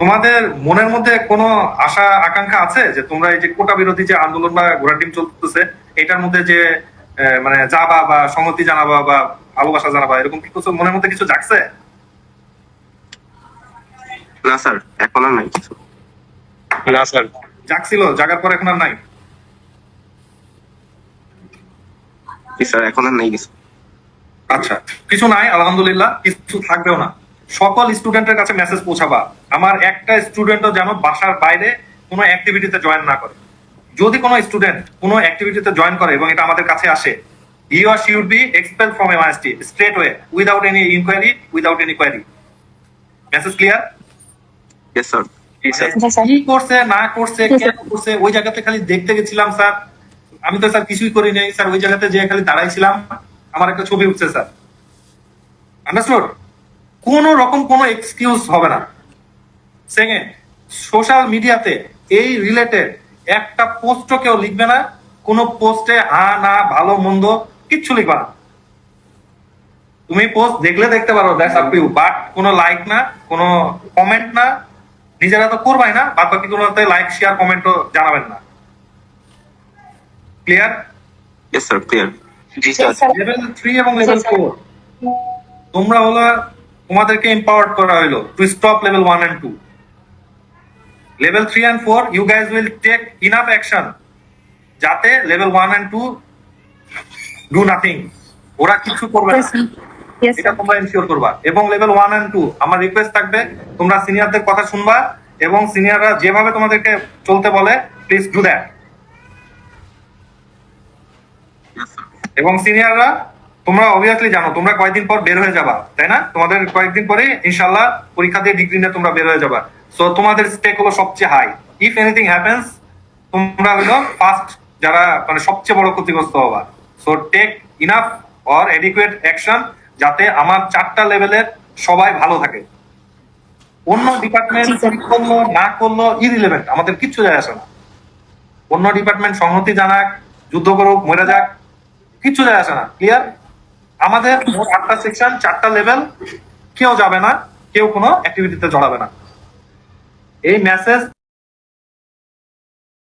তোমাদের মনের মধ্যে কোনো আশা আকাঙ্ক্ষা আছে যে তোমরা এই যে কোটা বিরোধী যে আন্দোলন বা ঘোড়া টিম চলতেছে এটার মধ্যে যে মানে যাবা বা সংহতি জানাবা বা ভালোবাসা জানাবা এরকম কি কিছু মনের মধ্যে কিছু জাগছে? না স্যার এখন আর নাই কিছু। না স্যার। জাগছিল জাগার পর এখন আর নাই? স্যার এখন আর নাই কিছু। আচ্ছা কিছু নাই আলহামদুলিল্লাহ কিছু থাকবেও না। সকল স্টুডেন্টের কাছে মেসেজ পৌঁছাবা। আমার একটা স্টুডেন্টও যেন বাসার বাইরে কোনো অ্যাক্টিভিটিতে জয়েন না করে। যদি কোনো স্টুডেন্ট কোনো অ্যাক্টিভিটিতে জয়েন করে এবং এটা আমাদের কাছে আসে he or she would be expelled from MIST straight away without any inquiry without any query. Message clear yes sir G sir sir কি করছে না করছে কেন করছে ওই জায়গাতে খালি দেখতে গেছিলাম স্যার। আমি তো স্যার কিছুই করি নাই স্যার ওই জায়গাতে যে খালি দাঁড়াইছিলাম। আমার একটা ছবি উঠছে স্যার। আন্ডারস্টুড কোন রকম কোনো এক্সকিউজ হবে না। সেকেন্ড সোশ্যাল মিডিয়াতে এই রিলেটেড একটা পোস্টও কেউ লিখবে না কোনো পোস্টে হা না ভালো মন্দ কিচ্ছু লিখবে না। তুমি পোস্ট দেখলে দেখতে পারো that's up to you but কোনো লাইক না কোনো কমেন্ট না নিজেরা তো করবাই না বাদ বাকি কোনো লাইক শেয়ার কমেন্টও জানাবেন না। ক্লিয়ার ইয়েস স্যার ক্লিয়ার জি স্যার স্যার লেভেল থ্রি এবং লেভেল। ফোর তোমরা হলো তোমাদেরকে এম্পাওয়ার্ড করা হলো to stop level one and two level three and four you guys will take enough action যাতে level one and two do nothing ওরা কিছু করবে এটা তোমরা এনশিওর করবা। এবং লেভেল ওয়ান এন্ড টু আমার রিকোয়েস্ট থাকবে তোমরা সিনিয়রদের কথা শুনবা এবং সিনিয়ররা যেভাবে তোমাদেরকে চলতে বলে প্লিজ ডু দ্যাট এবং সিনিয়ররা তোমরা অবভিয়াসলি জানো তোমরা কয়েকদিন পর বের হয়ে যাবা তাই না? তোমাদের কয়েকদিন পরে ইনশাল্লাহ পরীক্ষা দিয়ে ডিগ্রি নিয়ে তোমরা বের হয়ে যাবা। সো তোমাদের স্টেক হলো সবচেয়ে হাই ইফ এনিথিং হ্যাপেন্স তোমরা হলো ফার্স্ট যারা মানে সবচেয়ে বড় ক্ষতিগ্রস্ত হবা। So take enough or adequate action যাতে আমার চারটা লেভেলের সবাই ভালো থাকে। অন্য ডিপার্টমেন্ট করল না করল ইরিলেভেন্ট আমাদের কিচ্ছু যায় আসে না। অন্য ডিপার্টমেন্ট সংহতি জানাক যুদ্ধ করুক মরে যাক কিচ্ছু যায় আসে না। ক্লিয়ার আমাদের মোট আটটা সেকশন চারটা লেভেল কেউ যাবে না, কেউ কোনো অ্যাক্টিভিটিতে জড়াবে না। এই মেসেজ